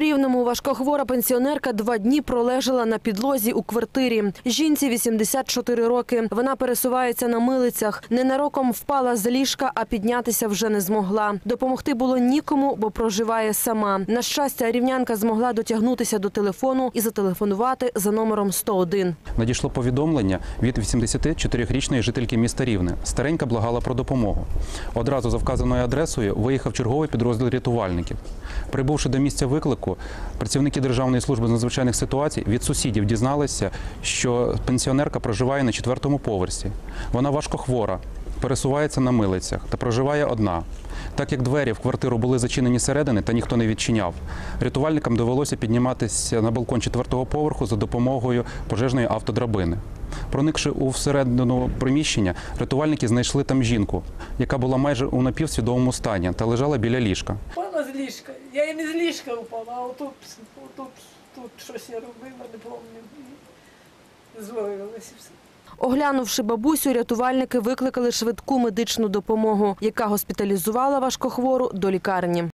Рівному важкохвора пенсіонерка два дні пролежала на підлозі у квартирі. Жінці 84 роки. Вона пересувається на милицях. Ненароком впала з ліжка, а піднятися вже не змогла. Допомогти було нікому, бо проживає сама. На щастя, рівнянка змогла дотягнутися до телефону і зателефонувати за номером 101. Надійшло повідомлення від 84-річної жительки міста Рівне. Старенька благала про допомогу. Одразу за вказаною адресою виїхав черговий підрозділ рятувальників. Прибувши до місця виклику, працівники Державної служби з надзвичайних ситуацій від сусідів дізналися, що пенсіонерка проживає на четвертому поверсі. Вона важкохвора, пересувається на милицях та проживає одна. Так як двері в квартиру були зачинені зсередини та ніхто не відчиняв, рятувальникам довелося підніматися на балкон четвертого поверху за допомогою пожежної автодрабини. Проникши у всередину приміщення, рятувальники знайшли там жінку, яка була майже у напівсвідомому стані та лежала біля ліжка. Впала з ліжка. Я і не з ліжка впала, а отут, отут, тут щось я робила, не пам'ятаю. І Звалилася все. Оглянувши бабусю, рятувальники викликали швидку медичну допомогу, яка госпіталізувала важкохвору до лікарні.